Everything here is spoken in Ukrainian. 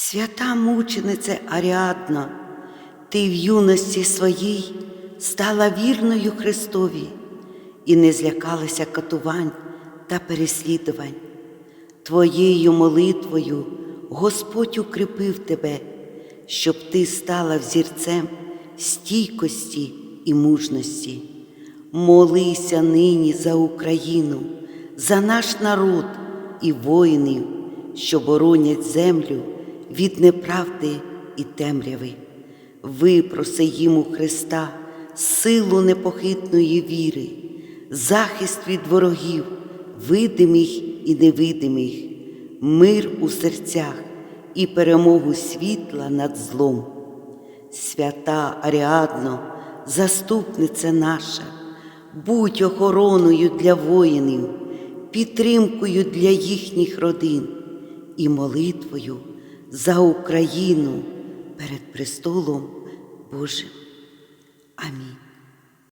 Свята мученице Аріадно, ти в юності своїй стала вірною Христові і не злякалася катувань та переслідувань. Твоєю молитвою Господь укріпив тебе, щоб ти стала взірцем стійкості і мужності. Молися нині за Україну, за наш народ і воїнів, що боронять землю від неправди і темряви. Випроси їм Христа силу непохитної віри, захист від ворогів, видимих і невидимих, мир у серцях і перемогу світла над злом. Свята Аріадно, заступниця наша, будь охороною для воїнів, підтримкою для їхніх родин і молитвою за Україну перед престолом Божим. Амінь.